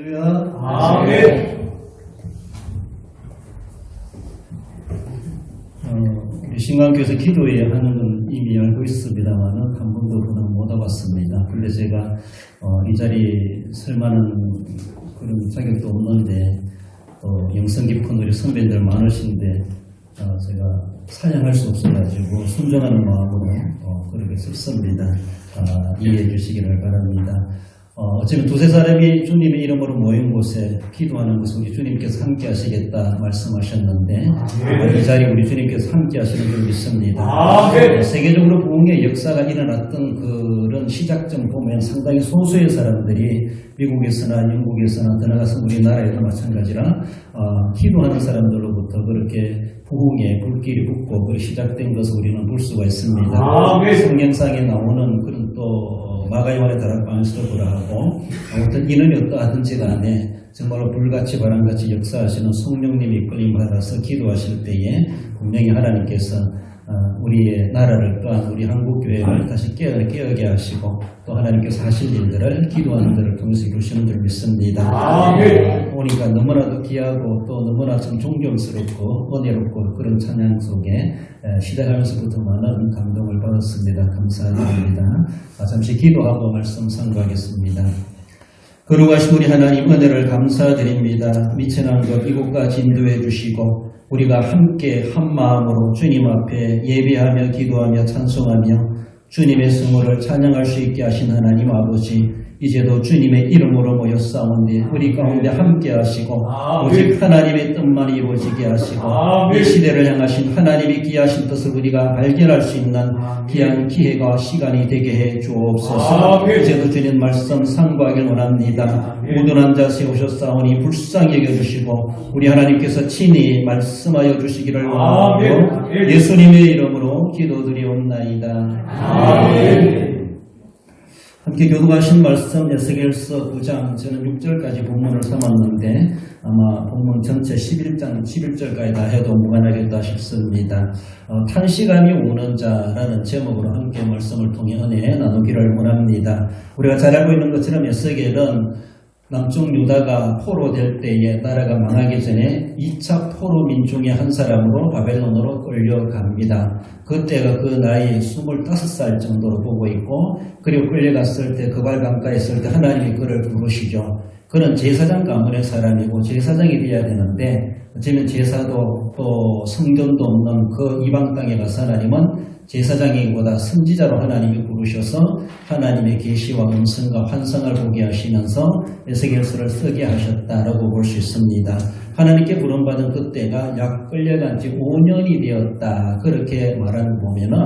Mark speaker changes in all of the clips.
Speaker 1: 아멘.
Speaker 2: 어, 우리 신강교에서 기도해야 하는 건 이미 알고 있습니다만은 한 번도 그냥 못 와봤습니다. 근데 제가 어, 이 자리에 설 만한 그런 자격도 없는데 또 영성 깊은 우리 선배들 많으신데 어, 제가 사양할 수 없어가지고 순종하는 마음으로 어, 그렇게 썼습니다. 아, 이해해 주시기를 바랍니다. 어, 어쩌면 두세 사람이 주님의 이름으로 모인 곳에 기도하는 것을 우리 주님께서 함께 하시겠다 말씀하셨는데 어, 이 자리에 우리 주님께서 함께 하시는 줄 믿습니다.
Speaker 1: 아멘.
Speaker 2: 어, 세계적으로 부흥의 역사가 일어났던 그런 시작점 보면 상당히 소수의 사람들이 미국에서나 영국에서나 더 나가서 우리나라에도 마찬가지라 어, 기도하는 사람들로부터 그렇게 부흥의 불길이 붙고 그 시작된 것을 우리는 볼 수가 있습니다.
Speaker 1: 아멘.
Speaker 2: 성경상에 나오는 그런 또 마가요한의 다락방에서도 그러하고 아무튼 인원이 어떠하든지 간에 정말로 불같이 바람같이 역사하시는 성령님이 이끌림 받아서 기도하실 때에 분명히 하나님께서 어, 우리의 나라를 또한 우리 한국 교회를 다시 깨어, 깨어게 하시고 또 하나님께서 하실 일들을 기도하는 들을 통해서 이루시는 줄 믿습니다.
Speaker 1: 아멘.
Speaker 2: 오니까 너무나도 귀하고 또 너무나 좀 존경스럽고 은혜롭고 그런 찬양 속에 에, 시작하면서부터 많은 감동을 받았습니다. 감사드립니다. 아, 잠시 기도하고 말씀 선고하겠습니다. 거룩하신 우리 하나님 은혜를 감사드립니다. 미천한 것 이곳까지 인도해 주시고 우리가 함께 한 마음으로 주님 앞에 예배하며 기도하며 찬송하며 주님의 승호를 찬양할 수 있게 하신 하나님 아버지 이제도 주님의 이름으로 모여 싸운데 우리 가운데 함께 하시고. 오직 하나님의 뜻만 이루어지게 하시고. 이 시대를 향하신 하나님의 귀하신 뜻을 우리가 발견할 수 있는. 귀한 기회가 시간이 되게 해 주옵소서. 이제도 주님 말씀 상고하길 원합니다. 모든 한자 세우셨사오니 불쌍히 여겨주시고 우리 하나님께서 친히 말씀하여 주시기를 원하고. 예수님의 이름으로 기도드리옵나이다
Speaker 1: 아멘.
Speaker 2: 함께 교도하신 말씀 에스겔서 9장 저는 6절까지 본문을 삼았는데 아마 본문 전체 11장 11절까지 다 해도 무관하겠다 싶습니다. 어, 탄시감이 오는 자라는 제목으로 함께 말씀을 통해 은혜 나누기를 원합니다. 우리가 잘 알고 있는 것처럼 에스겔은 남쪽 유다가 포로 될 때에 나라가 망하기 전에 2차 포로 민중의 한 사람으로 바벨론으로 끌려갑니다. 그때가 그 나이 25살 정도로 보고 있고 그리고 끌려갔을 때 그발 강가에 있을 때 하나님이 그를 부르시죠. 그는 제사장 가문의 사람이고 제사장이 되어야 되는데 어쩌면 제사도 또 성전도 없는 그 이방 땅에 가서 하나님은 제사장이보다 선지자로 하나님이 부르셔서 하나님의 계시와 음성과 환상을 보게 하시면서 에스겔서를 쓰게 하셨다라고 볼 수 있습니다. 하나님께 부름받은 그때가 약 끌려간 지 5년이 되었다. 그렇게 말하는 거 보면은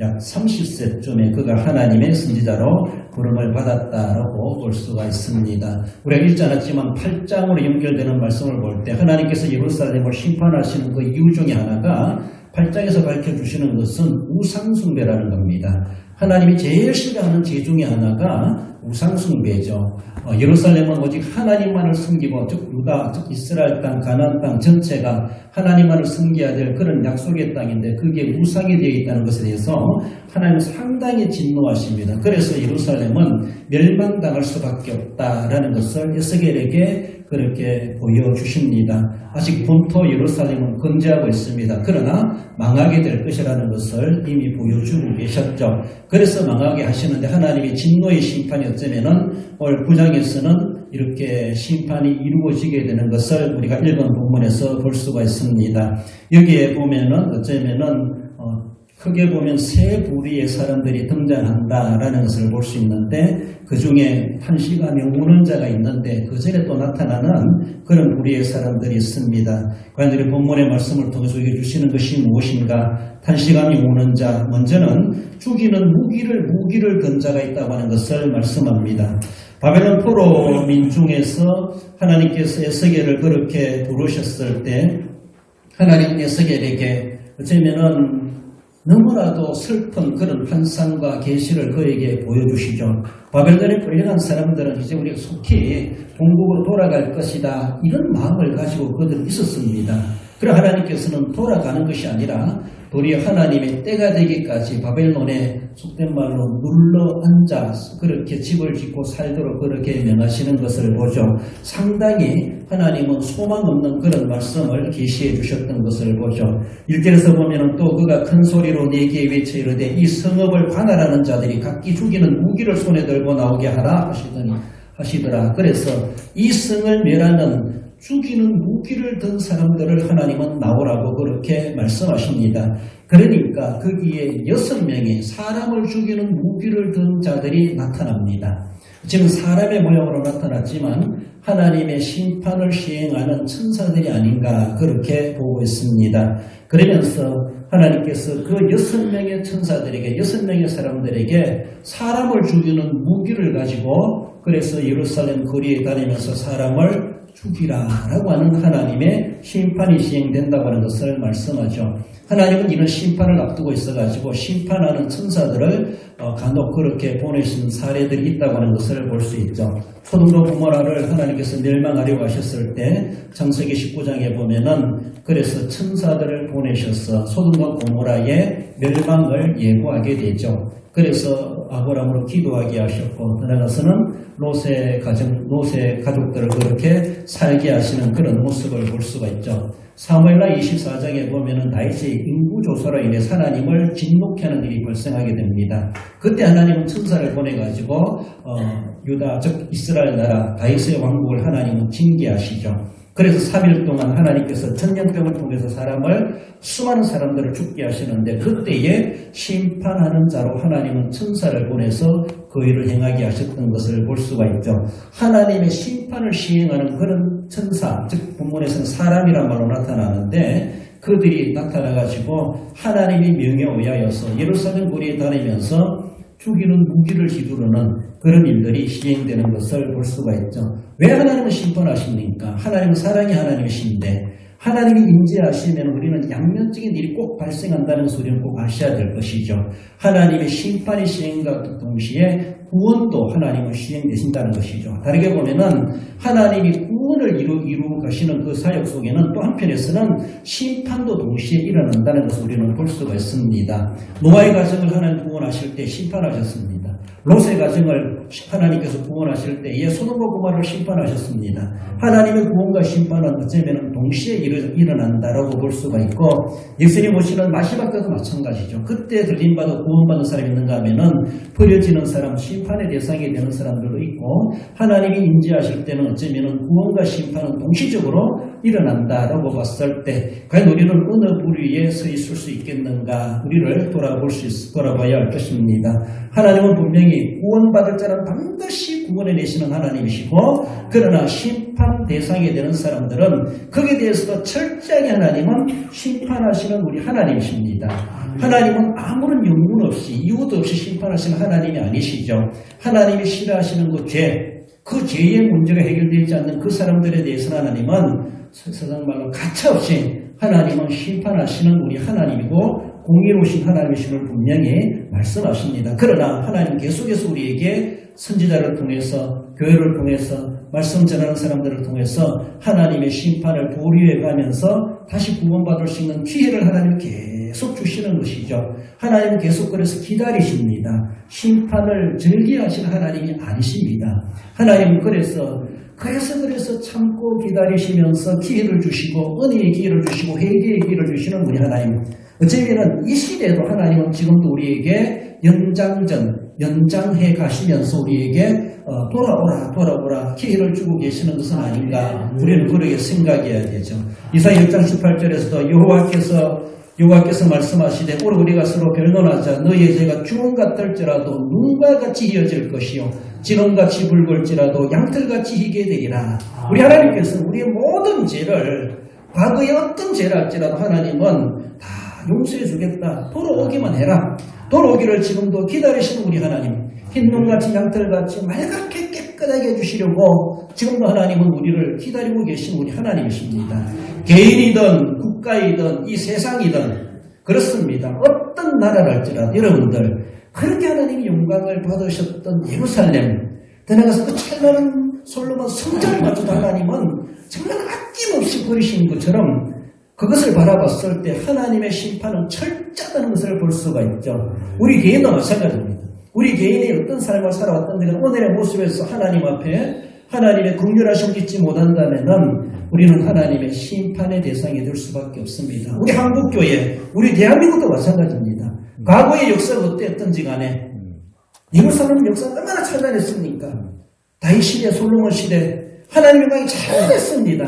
Speaker 2: 약 30세쯤에 그가 하나님의 선지자로 부름을 받았다라고 볼 수가 있습니다. 우리가 읽지 않았지만 8장으로 연결되는 말씀을 볼 때 하나님께서 예루살렘을 심판하시는 그 이유 중에 하나가 8장에서 밝혀주시는 것은 우상숭배라는 겁니다. 하나님이 제일 싫어하는 죄 중에 하나가 우상숭배죠. 어, 예루살렘은 오직 하나님만을 섬기고 즉 유다, 즉 이스라엘 땅, 가나안 땅 전체가 하나님만을 섬겨야 될 그런 약속의 땅인데 그게 우상이 되어 있다는 것에 대해서 하나님은 상당히 진노하십니다. 그래서 예루살렘은 멸망당할 수밖에 없다라는 것을 에스겔에게 그렇게 보여주십니다. 아직 본토 예루살렘은 건재하고 있습니다. 그러나 망하게 될 것이라는 것을 이미 보여주고 계셨죠. 그래서 망하게 하시는데 하나님의 진노의 심판이 어쩌면은 오늘 9장에서는 이렇게 심판이 이루어지게 되는 것을 우리가 읽은 본문에서 볼 수가 있습니다. 여기에 보면은 어쩌면은 어, 크게 보면 세 부류의 사람들이 등장한다라는 것을 볼 수 있는데 그 중에 한 시간에 오는 자가 있는데 그 전에 또 나타나는 그런 부류의 사람들이 있습니다. 과연 우리 본문의 말씀을 통해서 주시는 것이 무엇인가? 탄시감이 오는 자 먼저는 죽이는 무기를 무기를 든 자가 있다고 하는 것을 말씀합니다. 바벨론 포로 민 중에서 하나님께서 에스겔을 그렇게 부르셨을 때 하나님 에스겔에게 어쩌면은 너무나도 슬픈 그런 환상과 계시를 그에게 보여주시죠. 바벨론에 끌려간 사람들은 이제 우리가 속히 본국으로 돌아갈 것이다 이런 마음을 가지고 그들은 있었습니다. 그래 하나님께서는 돌아가는 것이 아니라 도리어 하나님의 때가 되기까지 바벨론에 속된 말로 눌러 앉아 그렇게 집을 짓고 살도록 그렇게 명하시는 것을 보죠. 상당히 하나님은 소망 없는 그런 말씀을 계시해 주셨던 것을 보죠. 1절에서 보면은 또 그가 큰 소리로 내게 외쳐 이르되 이 성읍을 관할하는 자들이 각기 죽이는 무기를 손에 들고 나오게 하라 하시더니 하시더라. 그래서 이 성을 멸하는 죽이는 무기를 든 사람들을 하나님은 나오라고 그렇게 말씀하십니다. 그러니까 거기에 여섯 명의 사람을 죽이는 무기를 든 자들이 나타납니다. 지금 사람의 모양으로 나타났지만 하나님의 심판을 시행하는 천사들이 아닌가 그렇게 보고 있습니다. 그러면서 하나님께서 그 여섯 명의 천사들에게 여섯 명의 사람들에게 사람을 죽이는 무기를 가지고 그래서 예루살렘 거리에 다니면서 사람을 죽이라라고 하는 하나님의 심판이 시행된다고 하는 것을 말씀하죠. 하나님은 이런 심판을 앞두고 있어가지고 심판하는 천사들을 어, 간혹 그렇게 보내신 사례들이 있다고 하는 것을 볼 수 있죠. 소돔과 고모라를 하나님께서 멸망하려고 하셨을 때 창세기 19장에 보면은 그래서 천사들을 보내셔서 소돔과 고모라의 멸망을 예고하게 되죠. 그래서 아브라함으로 기도하게 하셨고 더 나아가서는 로세 가정 로세 가족들을 그렇게 살게 하시는 그런 모습을 볼 수가 있죠. 사무엘라 24장에 보면은 다윗의 인구 조사로 인해 하나님을 진노케 하는 일이 발생하게 됩니다. 그때 하나님은 천사를 보내 가지고 어, 유다 즉 이스라엘 나라 다윗의 왕국을 하나님은 징계하시죠. 그래서 3일 동안 하나님께서 천년병을 통해서 사람을 수많은 사람들을 죽게 하시는데 그때에 심판하는 자로 하나님은 천사를 보내서 그 일을 행하게 하셨던 것을 볼 수가 있죠. 하나님의 심판을 시행하는 그런 천사, 즉 본문에서는 사람이란 말로 나타나는데 그들이 나타나가지고 하나님의 명에 의하여서 예루살렘 거리에 다니면서 죽이는 무기를 휘두르는 그런 일들이 시행되는 것을 볼 수가 있죠. 왜 하나님은 심판하십니까? 하나님은 사랑의 하나님이신데 하나님이 임재하시면 우리는 양면적인 일이 꼭 발생한다는 소리는 꼭 아셔야 될 것이죠. 하나님의 심판이 시행과 동시에 구원도 하나님은 시행되신다는 것이죠. 다르게 보면은 하나님이 구원을 이루, 이루고 가시는 그 사역 속에는 또 한편에서는 심판도 동시에 일어난다는 것을 우리는 볼 수가 있습니다. 노아의 가정을 하나님 구원하실 때 심판하셨습니다. 롯의 가정을 하나님께서 구원하실 때에 소돔과 고마를 심판하셨습니다. 하나님의 구원과 심판은 어쩌면 동시에 일어 난다라고 볼 수가 있고 예수님 오시는 마지막 때도 마찬가지죠. 그때 들림받아 구원받는 사람이 있는가 하면은 버려지는 사람, 심판의 대상이 되는 사람들도 있고 하나님이 인지하실 때는 어쩌면 구원과 심판은 동시적으로 일어난다라고 봤을 때 과연 우리는 어느 부류에 서 있을 수 있겠는가 우리를 돌아볼 수 있, 돌아봐야 할 것입니다. 하나님은 분명히 구원받을 자는 반드시 구원해 내시는 하나님이시고 그러나 심판 대상이 되는 사람들은 거기에 대해서도 철저하게 하나님은 심판하시는 우리 하나님이십니다. 하나님은 아무런 연문 없이 이유도 없이 심판하시는 하나님이 아니시죠. 하나님이 싫어하시는 그 죄, 그 죄의 문제가 해결되지 않는 그 사람들에 대해서 하나님은 세상 말로 가차없이 하나님은 심판하시는 우리 하나님이고 공의로우신 하나님이심을 분명히 말씀하십니다. 그러나 하나님 계속해서 우리에게 선지자를 통해서 교회를 통해서 말씀 전하는 사람들을 통해서 하나님의 심판을 보류해 가면서 다시 구원받을 수 있는 기회를 하나님 계속 주시는 것이죠. 하나님은 계속 그래서 기다리십니다. 심판을 즐기하시는 하나님이 아니십니다. 하나님은 그래서 그래서 그래서 참고 기다리시면서 기회를 주시고 은혜의 기회를 주시고 회개의 기회를 주시는 우리 하나님. 어쩌면 이 시대에도 하나님은 지금도 우리에게 연장전, 연장해 가시면서 우리에게 어, 돌아오라 돌아오라 기회를 주고 계시는 것은 아닌가 우리는 그렇게 생각해야 되죠. 이사야 6장 18절에서도 여호와께서 여호와께서 말씀하시되 오늘 우리가 서로 변론하자 너희의 죄가 주홍 같을지라도 눈과 같이 이어질 것이요 지렁같이 붉을지라도 양털같이 희게 되리라. 우리 하나님께서 우리의 모든 죄를 과거의 어떤 죄를 할지라도 하나님은 다 용서해 주겠다. 돌아오기만 해라. 돌아오기를 지금도 기다리시는 우리 하나님. 흰눈같이 양털같이 맑게 깨끗하게 해주시려고 지금도 하나님은 우리를 기다리고 계신 우리 하나님이십니다. 개인이든 국가이든 이 세상이든 그렇습니다. 어떤 나라를 할지라도 여러분들 그렇게 하나님이 영광을 받으셨던 예루살렘 떠나가서 그 찬란한 솔로몬 성전마저도 하나님은 정말 아낌없이 버리신 것처럼 그것을 바라봤을 때 하나님의 심판은 철저하다는 것을 볼 수가 있죠. 우리 개인도 마찬가지입니다. 우리 개인이 어떤 삶을 살아왔던지가 오늘의 모습에서 하나님 앞에 하나님의 긍휼하심 잊지 못한다면 우리는 하나님의 심판의 대상이 될 수밖에 없습니다. 우리 한국교회, 우리 대한민국도 마찬가지입니다. 과거의 역사가 어땠던지 간에 예루살렘 역사가 얼마나 찬란했습니까? 다윗 시대, 솔로몬 시대 하나님 영광이 찬란했습니다.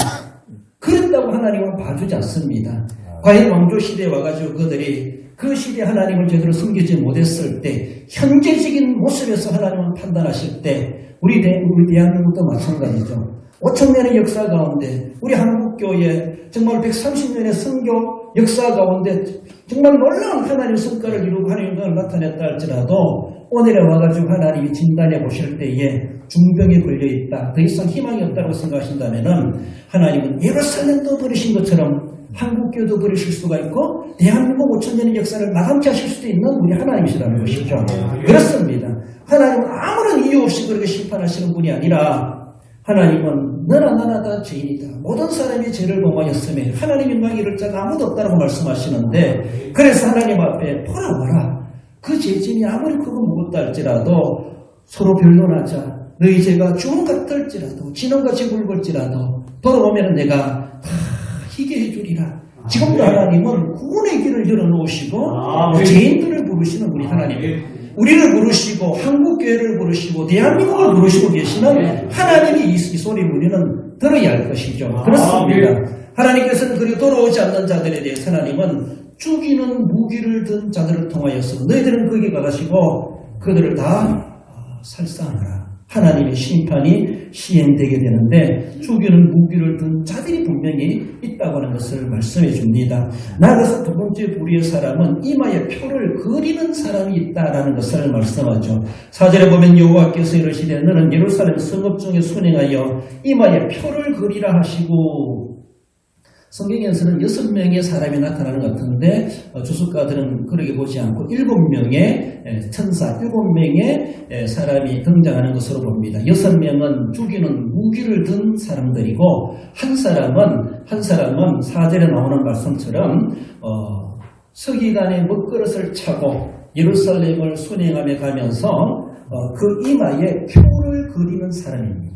Speaker 2: 그랬다고 하나님은 봐주지 않습니다. 과연 왕조 시대에 와가지고 그들이 그 시대 하나님을 제대로 섬기지 못했을 때 현재적인 모습에서 하나님을 판단하실 때 우리, 대, 대한민국도 마찬가지죠. 5천년의 역사 가운데 우리 한국교회 정말 130년의 선교 역사 가운데 정말 놀라운 하나님의 성과를 이루고 하나님의 영광을 나타냈다 할지라도 오늘에 와가지고 하나님이 진단해 보실 때에 중병에 걸려 있다. 더 이상 희망이 없다고 생각하신다면 하나님은 예루살렘도 버리신 것처럼 한국교도 버리실 수가 있고 대한민국 5천 년의 역사를 마감케 하실 수도 있는 우리 하나님이시라는 것이죠. 그렇습니다. 하나님은 아무런 이유 없이 그렇게 심판하시는 분이 아니라 하나님은 너나 나나 다 죄인이다. 모든 사람이 죄를 범하였음에 하나님 영광이 이를 자가 아무도 없다고 말씀하시는데 그래서 하나님 앞에 돌아와라. 그 죄짐이 아무리 크고 무겁다 할지라도 서로 변론하자. 너희 죄가 주홍 같을지라도 진홍같이 굵을지라도 돌아오면 내가 다 희게 해주리라. 지금도 하나님은 구원의 길을 열어놓으시고
Speaker 1: 아멘.
Speaker 2: 죄인들을 부르시는 우리 하나님. 우리를 부르시고 한국교회를 부르시고 대한민국을 부르시고 계시는 하나님이 이, 이 소리 우리는 들어야 할 것이죠. 그렇습니다. 하나님께서는 그리고 돌아오지 않는 자들에 대해서 하나님은 죽이는 무기를 든 자들을 통하여서 너희들은 거기 가가시고 그들을 다 어, 살상하라. 하나님의 심판이 시행되게 되는데 죽이는 무기를 든 자들이 분명히 있다고 하는 것을 말씀해 줍니다. 나아가서 두 번째 부류의 사람은 이마에 표를 그리는 사람이 있다라는 것을 말씀하죠. 사절에 보면 여호와께서 이르시되 너는 예루살렘 성읍 중에 순행하여 이마에 표를 그리라 하시고 성경에서는 여섯 명의 사람이 나타나는 것 같은데 어, 주석가들은 그렇게 보지 않고 일곱 명의 에, 천사, 일곱 명의 에, 사람이 등장하는 것으로 봅니다. 여섯 명은 죽이는 무기를 든 사람들이고 한 사람은 한 사람은 사절에 나오는 말씀처럼 어, 서기관의 먹그릇을 차고 예루살렘을 순행하며 가면서 어, 그 이마에 표를 그리는 사람입니다.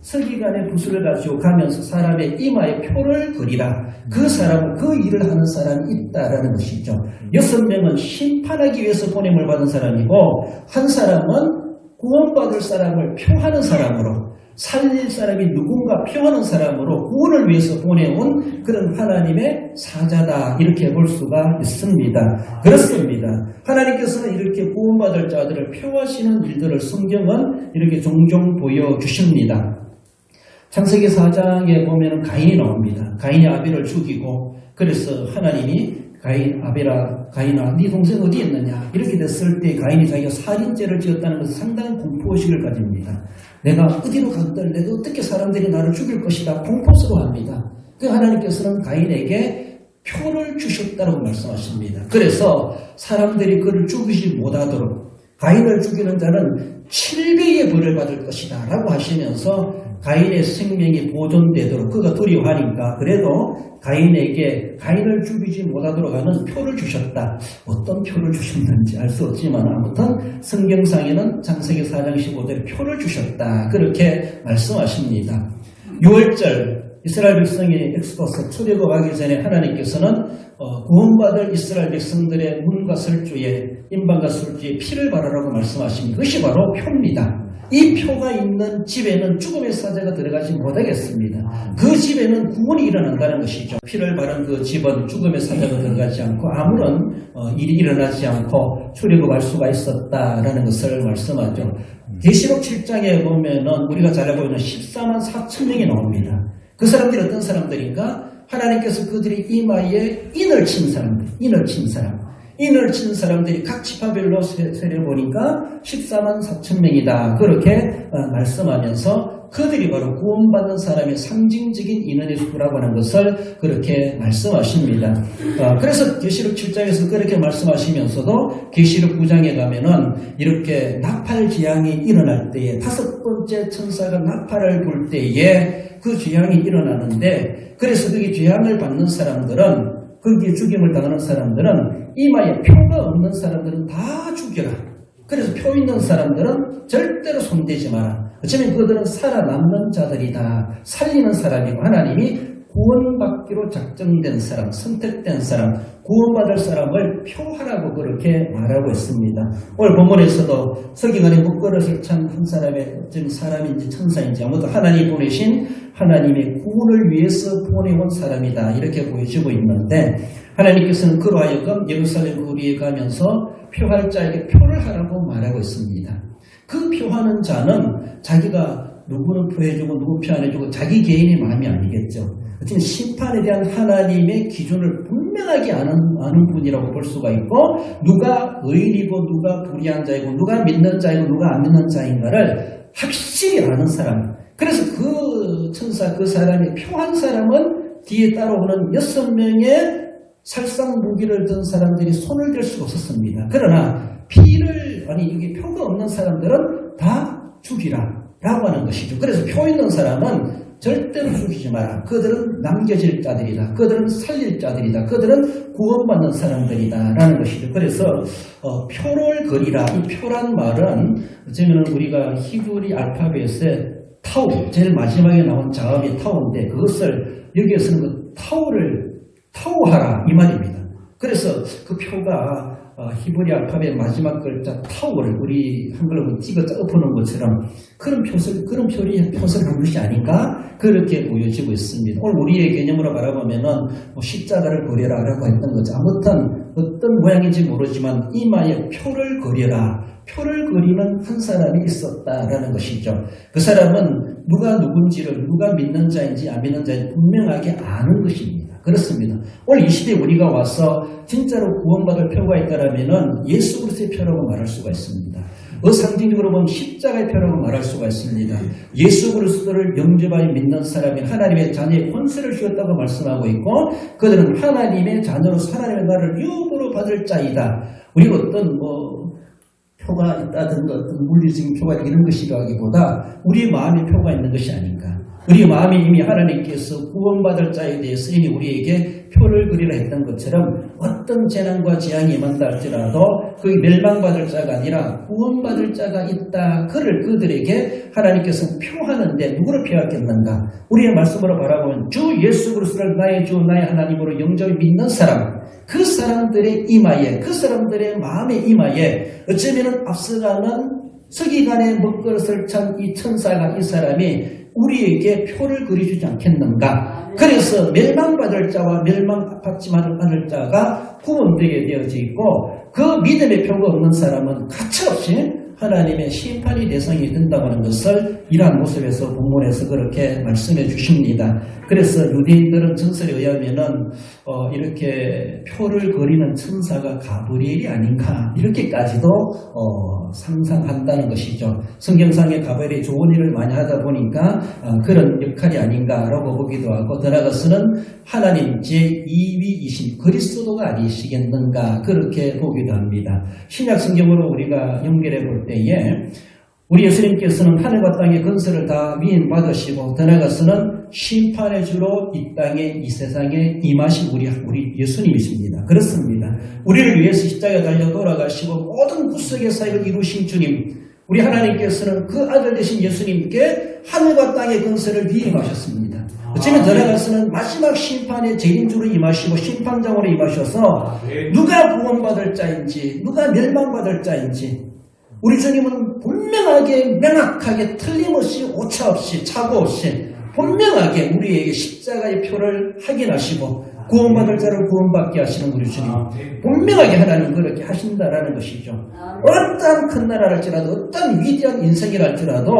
Speaker 2: 서기관의 붓을 가지고 가면서 사람의 이마에 표를 그리라. 그 사람은 그 일을 하는 사람이 있다라는 것이죠. 여섯 명은 심판하기 위해서 보냄을 받은 사람이고 한 사람은 구원받을 사람을 표하는 사람으로 살릴 사람이 누군가 표하는 사람으로 구원을 위해서 보내온 그런 하나님의 사자다 이렇게 볼 수가 있습니다. 그렇습니다. 하나님께서는 이렇게 구원받을 자들을 표하시는 일들을 성경은 이렇게 종종 보여주십니다. 창세기 4장에 보면 가인이 나옵니다. 가인이 아벨을 죽이고 그래서 하나님이 가인 아벨아 가인아 네 동생 어디 있느냐 이렇게 됐을 때 가인이 자기가 살인죄를 지었다는 것은 상당한 공포의식을 가집니다. 내가 어디로 갔더라도 어떻게 사람들이 나를 죽일 것이다 공포스러워합니다. 그 하나님께서는 가인에게 표를 주셨다고 말씀하십니다. 그래서 사람들이 그를 죽이지 못하도록 가인을 죽이는 자는 7배의 벌을 받을 것이다 라고 하시면서 가인의 생명이 보존되도록 그가 두려워하니까 그래도 가인에게 가인을 죽이지 못하도록 하는 표를 주셨다. 어떤 표를 주셨는지 알 수 없지만 아무튼 성경상에는 장세기 4장 15절에 표를 주셨다. 그렇게 말씀하십니다. 6월절 이스라엘 백성이 엑스도스 출애굽하기 전에 하나님께서는 어, 구원받을 이스라엘 백성들의 문과 설주에 인방과 술주에 피를 바르라고 말씀하신 것이 바로 표입니다. 이 표가 있는 집에는 죽음의 사자가 들어가지 못하겠습니다. 그 집에는 구원이 일어난다는 것이죠. 피를 바른 그 집은 죽음의 사자가 들어가지 않고 아무런 어, 일이 일어나지 않고 출애굽할 수가 있었다라는 것을 말씀하죠. 계시록 7장에 보면은 우리가 잘 알고 있는 14만 4천 명이 나옵니다. 그 사람들이 어떤 사람들인가? 하나님께서 그들이 이마에 인을 친 사람들, 인을 친 사람. 인을 친 사람들이 각 지파별로 세- 세려보니까 14만 4천 명이다. 그렇게 어, 말씀하면서 그들이 바로 구원받는 사람의 상징적인 인원의 수라고 하는 것을 그렇게 말씀하십니다. 어, 그래서 계시록 7장에서 그렇게 말씀하시면서도 계시록 9장에 가면은 이렇게 나팔 재앙이 일어날 때에 다섯 번째 천사가 나팔을 불 때에 그 재앙이 일어나는데 그래서 거기 재앙을 받는 사람들은 거기에 죽임을 당하는 사람들은 이마에 표가 없는 사람들은 다 죽여라. 그래서 표 있는 사람들은 절대로 손대지 마라. 어쩌면 그들은 살아남는 자들이다. 살리는 사람이고 하나님이 구원받기로 작정된 사람, 선택된 사람, 구원받을 사람을 표하라고 그렇게 말하고 있습니다. 오늘 본문에서도 서기관의 목걸이를 찬한 사람의 어떤 사람인지 천사인지 아무도 하나님 보내신 하나님의 구원을 위해서 보내온 사람이다. 이렇게 보여지고 있는데 하나님께서는 그로 하여금 예루살렘 거리에 가면서 표할 자에게 표를 하라고 말하고 있습니다. 그 표하는 자는 자기가 누구는 표해주고 누구 표 안 해주고 자기 개인의 마음이 아니겠죠. 어쨌든 심판에 대한 하나님의 기준을 분명 하게 아는, 아는 분이라고 볼 수가 있고 누가 의인이고 누가 불의한 자이고 누가 믿는 자이고 누가 안 믿는 자인가를 확실히 아는 사람. 그래서 그 천사 그 사람이 표한 사람은 뒤에 따라오는 여섯 명의 살상 무기를 든 사람들이 손을 댈 수가 없었습니다. 그러나 피를 아니 이게 표가 없는 사람들은 다 죽이라 라고 하는 것이죠. 그래서 표 있는 사람은 절대로 죽이지 마라. 그들은 남겨질 자들이다. 그들은 살릴 자들이다. 그들은 구원받는 사람들이다. 라는 것이죠. 그래서 어, 표를 그리라. 이 표란 말은 어쩌면 우리가 히브리 알파벳에 타우, 제일 마지막에 나온 자음이 타우인데 그것을 여기에서는 그 타우를 타우하라 이 말입니다. 그래서 그 표가 어, 히브리 알파벳 마지막 글자 타우를 우리 한글로 찍어 엎어놓은 것처럼 그런 표를 그런 표리 표를 한 것이 아닌가 그렇게 보여지고 있습니다. 오늘 우리의 개념으로 바라보면은 뭐 십자가를 그려라라고 했던 거죠. 아무튼 어떤 모양인지 모르지만 이마에 표를 그려라. 표를 그리는 한 사람이 있었다라는 것이죠. 그 사람은 누가 누군지를 누가 믿는 자인지 안 믿는 자인지 분명하게 아는 것입니다. 그렇습니다. 오늘 이 시대에 우리가 와서 진짜로 구원받을 표가 있다라면은 예수 그리스도의 표라고 말할 수가 있습니다. 그 상징적으로 보면 십자가의 표라고 말할 수가 있습니다. 예수 그리스도를 영접하여 믿는 사람이 하나님의 자녀의 권세를 주었다고 말씀하고 있고 그들은 하나님의 자녀로서 하나님의 유업으로 받을 자이다. 우리가 어떤 뭐 표가 있다든가 어떤 물리적인 표가 이런 것이라기보다 우리의 마음에 표가 있는 것이 아닌가. 우리 마음이 이미 하나님께서 구원받을 자에 대해서 이미 우리에게 표를 그리라 했던 것처럼 어떤 재난과 재앙이 임한다 할지라도 그 멸망받을 자가 아니라 구원받을 자가 있다. 그를 그들에게 하나님께서 표하는데 누구를 표하겠는가? 우리의 말씀으로 바라보면 주 예수 그리스도를 나의 주 나의 하나님으로 영접히 믿는 사람 그 사람들의 이마에 그 사람들의 마음의 이마에 어쩌면 앞서가는 서기관의 먹그릇을 찬 이 천사가 이 사람이 우리에게 표를 그려주지 않겠는가? 그래서 멸망받을 자와 멸망받지 않을 자가 구분되게 되어져 있고 그 믿음의 표가 없는 사람은 가차없이 하나님의 심판이 대상이 된다고 하는 것을 이러한 모습에서 본문에서 그렇게 말씀해 주십니다. 그래서 유대인들은 전설에 의하면은 어, 이렇게 표를 그리는 천사가 가브리엘이 아닌가 이렇게까지도 어, 상상한다는 것이죠. 성경상의 가브리엘이 좋은 일을 많이 하다 보니까 어, 그런 역할이 아닌가라고 보기도 하고 더 나아가서는 하나님 제2위이신 그리스도가 아니시겠는가 그렇게 보기도 합니다. 신약 성경으로 우리가 연결해 볼때 에 우리 예수님께서는 하늘과 땅의 건설을 다 위임 받으시고 더 나아가서는 심판의 주로 이 땅에 이 세상에 임하신 우리 우리 예수님이십니다. 그렇습니다. 우리를 위해서 십자가에 달려 돌아가시고 모든 구속의 사역을 이루신 주님, 우리 하나님께서는 그 아들 되신 예수님께 하늘과 땅의 건설을 위임하셨습니다. 어쩌면 더 나아가서는 마지막 심판의 재림주로 임하시고 심판장으로 임하셔서 누가 구원받을 자인지 누가 멸망받을 자인지 우리 주님은 분명하게 명확하게 틀림없이 오차없이 차고 없이 분명하게 우리에게 십자가의 표를 확인하시고 구원받을 자를 구원받게 하시는 우리 주님. 분명하게 하나님 그렇게 하신다라는 것이죠. 어떤 큰 나라랄지라도 어떤 위대한 인생이랄지라도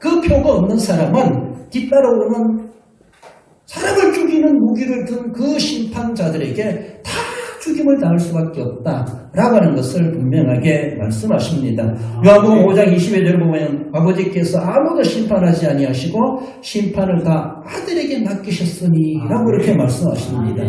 Speaker 2: 그 표가 없는 사람은 뒤따라오는 사람을 죽이는 무기를 든 그 심판자들에게 다 죽임을 당할 수밖에 없다라고 하는 것을 분명하게 말씀하십니다. 요한복음 5장 20절 보면 아버지께서 아무도 심판하지 아니하시고 심판을 다 아들에게 맡기셨으니라고 이렇게 말씀하십니다.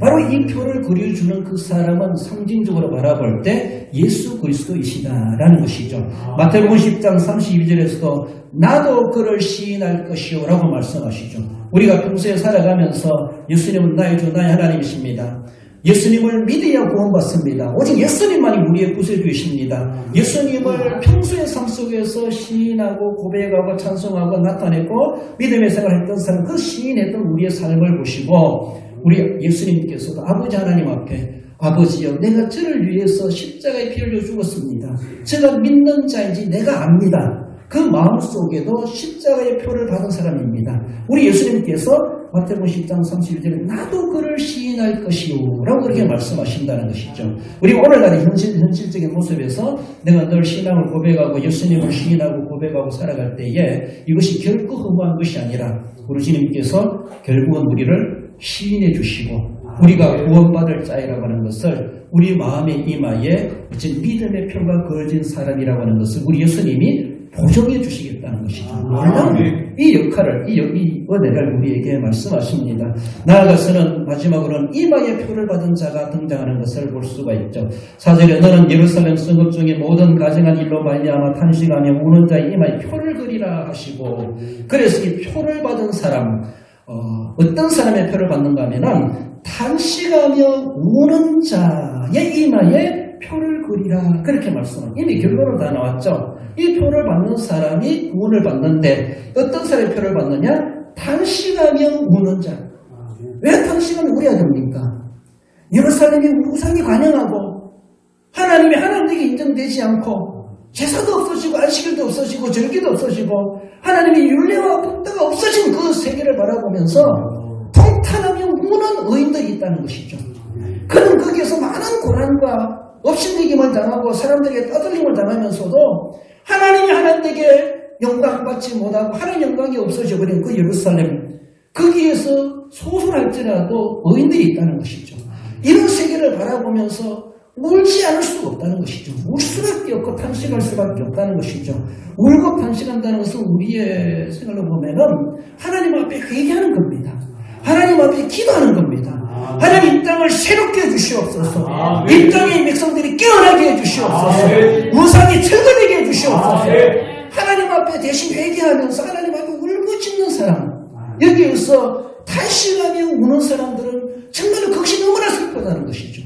Speaker 2: 바로 이 표를 그려주는 그 사람은 상징적으로 바라볼 때 예수 그리스도이시다라는 것이죠. 마태복음 10장 32절에서도 나도 그를 시인할 것이요 라고 말씀하시죠. 우리가 평소에 살아가면서 예수님은 나의 주 나의 하나님이십니다. 예수님을 믿어야 구원받습니다. 오직 예수님만이 우리의 구세주이십니다. 예수님을 평소의 삶 속에서 시인하고 고백하고 찬송하고 나타냈고 믿음의 생활을 했던 사람 그 시인했던 우리의 삶을 보시고 우리 예수님께서도 아버지 하나님 앞에 아버지여 내가 저를 위해서 십자가에 피 흘려 죽었습니다. 제가 믿는 자인지 내가 압니다. 그 마음 속에도 십자가의 표를 받은 사람입니다. 우리 예수님께서 마태복음 10장 31절에 나도 그를 시 인할 것이요 라고 그렇게 말씀하신다는 것이죠. 우리 오늘날의 현실, 현실적인 모습에서 내가 늘 신앙을 고백하고 예수님을 시인하고 고백하고 살아갈 때에 이것이 결코 허무한 것이 아니라 우리 주님께서 결국은 우리를 시인해 주시고 우리가 구원받을 자이라고 하는 것을 우리 마음의 이마에 믿음의 표가 그어진 사람이라고 하는 것을 우리 예수님이 보정해 주시겠다는 것이죠. 놀라운 이 역할을, 이, 역- 이 은혜를 우리에게 말씀하십니다. 나아가서는 마지막으로는 이마의 표를 받은 자가 등장하는 것을 볼 수가 있죠. 사절에 너는 예루살렘 성읍 중에 모든 가정한 일로 말미암아 탄식하며 우는 자의 이마에 표를 그리라 하시고 그래서 이 표를 받은 사람 어, 떤 사람의 표를 받는가 하면은 탄식하며 우는 자의 이마에 표를 그리라 그렇게 말씀을 이미 결론은 다 나왔죠. 이 표를 받는 사람이 구원을 받는데 어떤 사람의 표를 받느냐? 탄식하며 우는 자. 왜 탄식하며 울어야 됩니까? 예루살렘이 우상이 관영하고 하나님이 하나님에게 인정되지 않고 제사도 없어지고 안식일도 없어지고 절기도 없어지고 하나님의 윤례와 법도가 없어진 그 세계를 바라보면서 통탄하며 우는 의인들이 있다는 것이죠. 그는 거기에서 많은 고난과 업신여김을 당하고 사람들에게 떠들림을 당하면서도 하나님이 하나님에게 영광 받지 못하고 하나님 영광이 없어져 버린 그 예루살렘 거기에서 소설할지라도 의인들이 있다는 것이죠. 이런 세계를 바라보면서 울지 않을 수가 없다는 것이죠. 울 수밖에 없고 탄식할 수밖에 없다는 것이죠. 울고 탄식한다는 것은 우리의 생각으로 보면은 하나님 앞에 회개하는 겁니다. 하나님 앞에 기도하는 겁니다. 하나님 이 땅을 새롭게 해주시옵소서. 이 땅의 백성들이 깨어나게 해주시옵소서. 우상이 철거되게 해주시옵소서. 하나님 앞에 대신 회개하면서 하나님 앞에 울부짖는 사람. 여기에서 탄식하며 우는 사람들은 정말로 그것이 너무나 슬프다는 것이죠.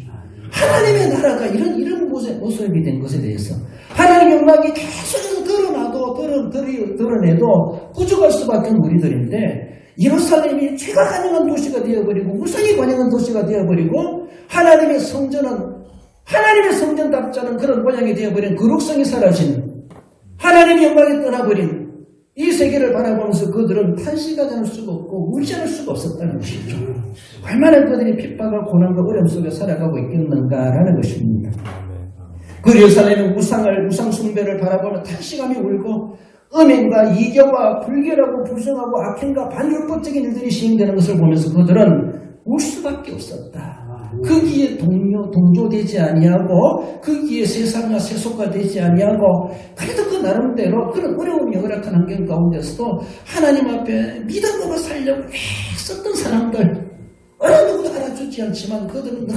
Speaker 2: 하나님의 나라가 이런 이런 모습, 모습이 된 것에 대해서 하나님의 영광이 계속해서 드러나도 드러, 드러, 드러내도 부족할 수밖에 없는 우리들인데 예루살렘이 죄가 가능한 도시가 되어버리고 우상이 관영한 도시가 되어버리고 하나님의 성전은 하나님의 성전답지 않은 그런 모양이 되어버린 거룩성이 사라진 하나님의 영광이 떠나버린 이 세계를 바라보면서 그들은 탄식하지 않을 수가 없고 울지 않을 수가 없었다는 것이죠. 얼마나 그들이 핍박과 고난과 어려움 속에 살아가고 있겠는가라는 것입니다. 그 예루살렘의 우상을 우상 숭배를 바라보며 탄식하며 울고 음행과 이교와 불결하고 불성하고 악행과 반율법적인 일들이 시행되는 것을 보면서 그들은 울 수밖에 없었다. 거기에 동료, 동조되지 아니하고 거기에 세상과 세속화 되지 아니하고 그래도 그 나름대로 그런 어려운 열악한 환경 가운데서도 하나님 앞에 믿음으로 살려고 애썼던 사람들 어느 누구도 알아주지 않지만 그들은 늘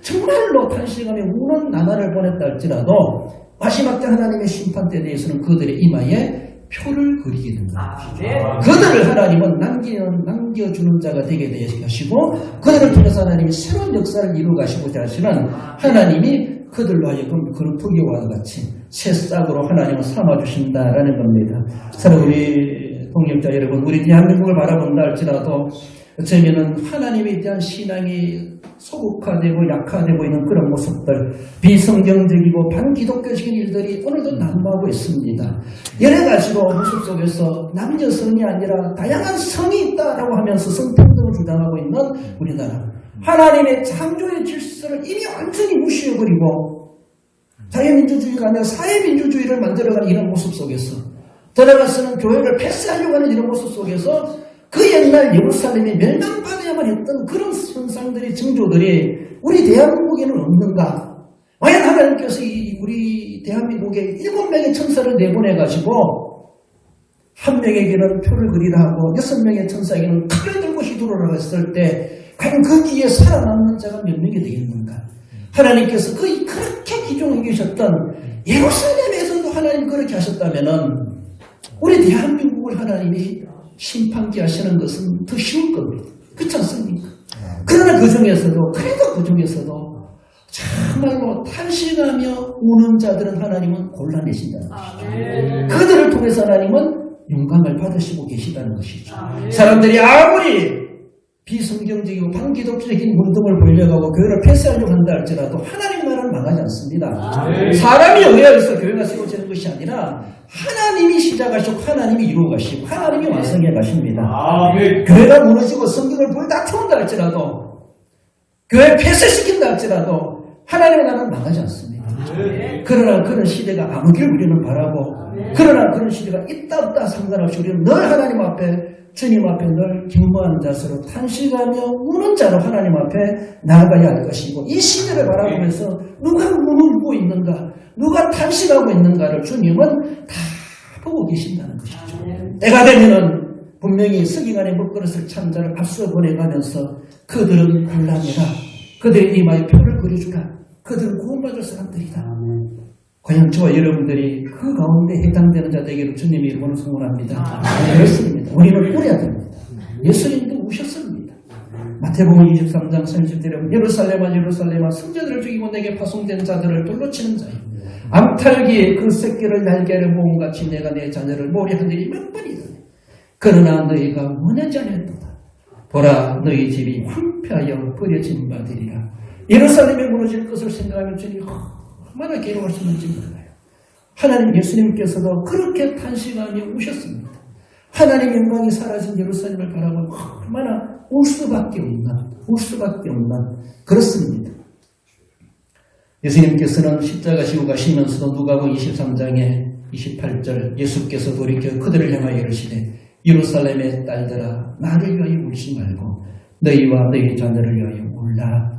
Speaker 2: 정말로 탄식하며 우는 나날을 보냈다 할지라도 마지막 때 하나님의 심판 때에 대해서는 그들의 이마에 표를 그리게 됩니다. 그들을 하나님은 남기는, 남겨주는 자가 되게 하시고 그들을 통해서 하나님이 새로운 역사를 이루어 가시고자 하시는 하나님이 그들로 하여금 그런 부교와 같이 새싹으로 하나님을 삼아주신다라는 겁니다. 사랑 우리 동역자 여러분, 우리 대한민국을 바라본다 할지라도 어쩌면은 하나님에 대한 신앙이 소극화되고 약화되고 있는 그런 모습들, 비성경적이고 반기독교적인 일들이 오늘도 난무하고 있습니다. 여러 가지로 모습 속에서 남녀 성이 아니라 다양한 성이 있다라고 하면서 성평등을 주장하고 있는 우리나라. 하나님의 창조의 질서를 이미 완전히 무시해버리고 자유민주주의가 아니라 사회민주주의를 만들어가는 이런 모습 속에서 들어가서는 교회를 패스하려고 하는 이런 모습 속에서 그 옛날 예루살렘이 멸망받아야만 했던 그런 선상들이 증조들이 우리 대한민국에는 없는가? 과연 하나님께서 이 우리 대한민국에 일곱 명의 천사를 내보내가지고 한 명에게는 표를 그리라 하고 여섯 명의 천사에게는 칼을 들고 휘두르라 했을 때 과연 거기에 살아남는 자가 몇 명이 되겠는가? 하나님께서 그 그렇게 기종해 계셨던 예루살렘에서도 하나님 그렇게 하셨다면은 우리 대한민국을 하나님이 심판케 하시는 것은 더 쉬울 겁니다. 그렇지 않습니까? 그러나 그 중에서도 그래도 그 중에서도 정말로 탄식하며 우는 자들은 하나님은 골라내신다는 것이죠. 그들을 통해서 하나님은 영광을 받으시고 계시다는 것이죠. 사람들이 아무리 비성경적이고 반기독적인 운동을 보려고 교회를 폐쇄하려고 한다 할지라도 하나님 나라는 망하지 않습니다. 사람이 의해서 교회가 세워지는 것이 아니라 하나님이 시작하시고 하나님이 이루어 가시고 하나님이 완성해 가십니다.
Speaker 1: 아멘.
Speaker 2: 교회가 무너지고 성경을 불다투는다 할지라도 교회 폐쇄시킨다 할지라도 하나님의 나라는 망하지 않습니다. 그러나 그런 시대가 아무길 우리는 바라고 그러나 그런 시대가 있다 없다 상관없이 우리는 늘 하나님 앞에 주님 앞에 늘 경무하는 자세로 탄식하며 우는 자로 하나님 앞에 나아가야 할 것이고 이 시대를 바라보면서 누가 울고 있는가 누가 탄식하고 있는가를 주님은 다 보고 계신다는 것이죠. 때가 되면은 분명히 서기관의 먹그릇을 찬 자를 앞서 보내가면서 그들은 곤란해라. 그들의 이마에 표를 그려주라. 그들은 구원받을 사람들이다. 과연 저와 여러분들이 그 가운데 해당되는 자 되기를 주님의 이름으로 소원합니다. 그렇습니다. 우리는 꾸려야 됩니다. 예수님도 우셨습니다. 마태복음 23장 30절에 예루살렘아 예루살렘아 승자들을 죽이고 내게 파송된 자들을 돌로 치는 자여 암탈기에 그 새끼를 날개를 모음같이 내가 내 자녀를 일이 몇 번이다. 그러나 너희가 원하지 않았도다. 보라 너희 집이 황폐하여 버려진 바되리라. 예루살렘에 무너질 것을 생각하면 주님 얼마나 괴로웠을는지 몰라요. 하나님 예수님께서도 그렇게 탄식하며 우셨습니다. 하나님 영광이 사라진 예루살렘을 바라보면 얼마나 울 수밖에 없나, 울 수밖에 없나 그렇습니다. 예수님께서는 십자가 지고 가시면서도 누가복음 23장에 28절 예수께서 돌이켜 그들을 향하여 이르시되 예루살렘의 딸들아 나를 위하여 울지 말고 너희와 너희 자녀를 위하여 울라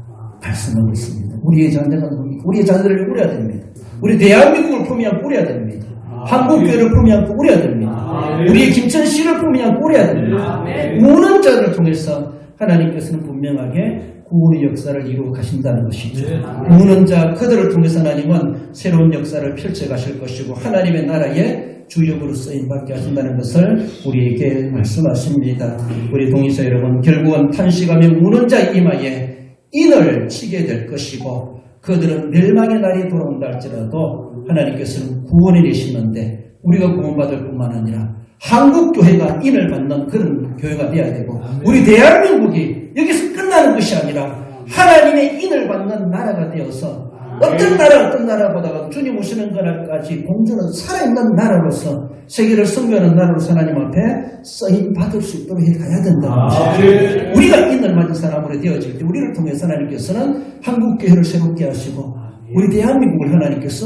Speaker 2: 말씀하고 있습니다. 우리의 누굽니까? 우리의 자녀를 꾸려야 됩니다. 우리 대한민국을 안고 꾸려야 됩니다. 한국교회를 품이 안고 꾸려야 됩니다. 우리의 김천시를 품이 안고 꾸려야 됩니다. 우는 자를 통해서 하나님께서는 분명하게 구원의 역사를 이루어 가신다는 것이죠. 우는 자 그들을 통해서 하나님은 새로운 역사를 펼쳐 가실 것이고 하나님의 나라의 주역으로 쓰임 받게 하신다는 것을 우리에게 말씀하십니다. 우리 동의자 여러분 결국은 탄식하며 우는 자 이마에 인을 치게 될 것이고 그들은 멸망의 날이 돌아온다 할지라도 하나님께서는 구원해 내시는데 우리가 구원받을 뿐만 아니라 한국 교회가 인을 받는 그런 교회가 되어야 되고 우리 대한민국이 여기서 끝나는 것이 아니라 하나님의 인을 받는 나라가 되어서 어떤 나라 어떤 나라보다가 주님 오시는 그날까지 공주는 살아있는 나라로서 세계를 섬기는 나라로서 하나님 앞에 쓰임 받을 수 있도록 해 가야 된다는 것이죠. 우리가 인을 맞은 사람으로 되어질 때 우리를 통해서 하나님께서는 한국 교회를 새롭게 하시고 우리 대한민국을 하나님께서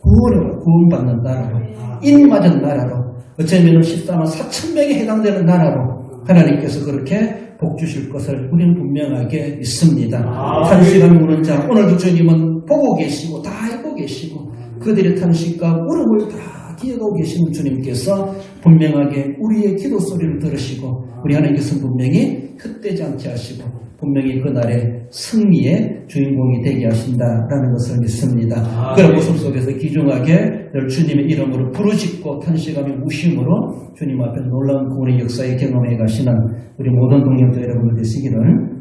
Speaker 2: 구원을 구원받는 나라로 인 맞은 나라로 어쩌면 14만 4천 명에 해당되는 나라로 하나님께서 그렇게 복 주실 것을 우리는 분명하게 믿습니다. 탄식한 우는 자 오늘도 주님은 보고 계시고 다 알고 계시고 그들의 탄식과 울음을 다 기억하고 계시는 주님께서 분명하게 우리의 기도 소리를 들으시고 우리 하나님께서 분명히 헛되지 않게 하시고 분명히 그날의 승리의 주인공이 되게 하신다라는 것을 믿습니다. 그런 모습 속에서 기중하게 늘 주님의 이름으로 부르짖고 탄식하며 우심으로 주님 앞에 놀라운 구원의 역사에 경험해 가시는 우리 모든 동역자 여러분들 되시기를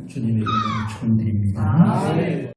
Speaker 2: 주님의 이름으로 축원드립니다.